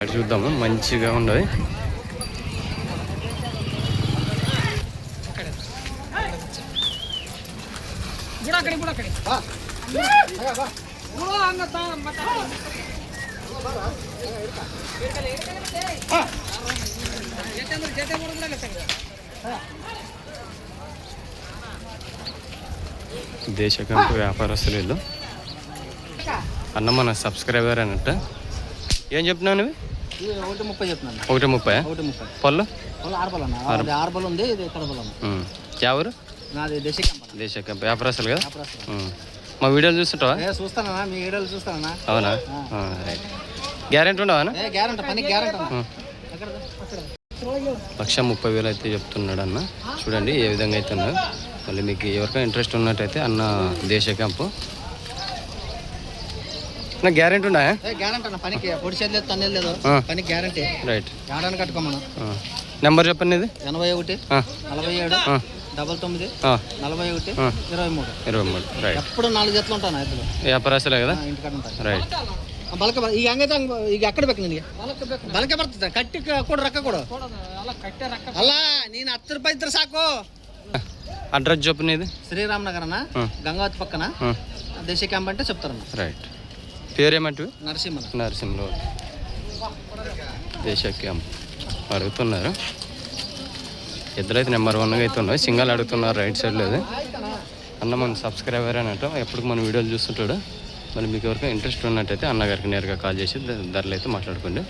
చూద్దాము. మంచిగా ఉండదు దేశకంపు వ్యాపారస్తులు వీళ్ళు అన్న మన సబ్స్క్రైబర్ అన్నట్టు. ఏం చెప్తున్నావు నువ్వు? ఒకటి ముప్పై చెప్తున్నాను. ఒకటి ముప్పై? ఒకటి ముప్పై. పళ్ళు? ఆరు అన్న. బలం ఉంది ఇది. ఎవరు నాది దేశీ కంపెనీ దేశ కంపు వ్యాపారస్తులు. కదా. మా వీడియోలు చూస్తుంటావా? ఏ చూస్తానన్నా మీ వీడియోలు అవునా? రైట్ గ్యారెంటీ ఉండవా గ్యారంటీ పని గ్యారంటీ లక్ష ముప్పై వేలు అయితే చెప్తున్నాడు అన్న. చూడండి ఏ విధంగా అయితే ఉన్నాడు మళ్ళీ మీకు ఎవరికైనా ఇంట్రెస్ట్ ఉన్నట్టయితే అన్న దేశ క్యాంపు నా గ్యారెంటీ ఉన్నా ఏ గ్యారంటీ అన్న పనికి పొడి చేతి తన్నేది లేదు ఆ. పనికి గ్యారంటీ రైట్ ఏడాది కట్టుకోమన్నా నెంబర్ చెప్పండి ఇది ఎనభై ఒకటి ఆ, నలభై ఏడు ఆ, డబల్ తొమ్మిది ఆ, నలభై ఒకటి ఆ. ఇరవై మూడు ఇరవై మూడు రైట్ ఎప్పుడు నాలుగు జతలు ఉంటాను ఎద్దులు వ్యాపారస్తులే కదా ఆ, ఇంటికాడ ఉంటాయి రైట్ ಆ, ಬಲಕ ಬ- ಈಗ ಹಂಗೈತೆ ಹಂಗ ಈಗ ಆ ಕಡೆ ಬೇಕು ನಿನಗೆ ಬಲಕೆ ಬರ್ತದೆ ಕಟ್ಟಿ ಕ- ಕೊಡು ರೊಕ್ಕ ಕೊಡು ಎಲ್ಲ ಕಟ್ಟೆ ರೊಕ್ಕ ಅಲ್ಲ ನೀನು ಹತ್ತು ರೂಪಾಯಿ ಇದ್ರೆ ಸಾಕು అడ్రస్ చెప్పండి ఇది శ్రీరామ్ నగరన ఆ. గంగావతి పక్కన ఆ, దేశీ క్యాంప్ అంటే చెప్తారన్న రైట్ పేరేమంటివి? నరసింహన నరసింహలో దేశ క్యాంప్ అడుగుతున్నారు. ఎద్దులైతే నెంబర్ వన్గా అయితే ఉన్నాయి. సింగల్ అడుగుతున్నారు రైట్ సైడ్ లేదు. అన్న మన సబ్స్క్రైబర్ అన్నట్టు ఎప్పుడు మన వీడియోలు చూస్తుంటాడు. మరి మీకు ఎవరికైనా ఇంట్రెస్ట్ ఉన్నట్టయితే అన్నగారికి నేరుగా కాల్ చేసి ధరలు అయితే మాట్లాడుకోండి.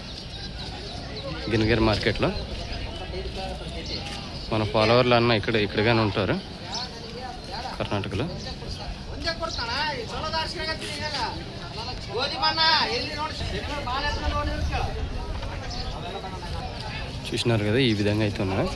గిన్నగిరి మార్కెట్లో. మన ఫాలోవర్లు అన్న ఇక్కడ ఇక్కడగానే ఉంటారు. కర్ణాటకలో. చూసినారు కదా ఈ విధంగా అయితే ఉన్నాయి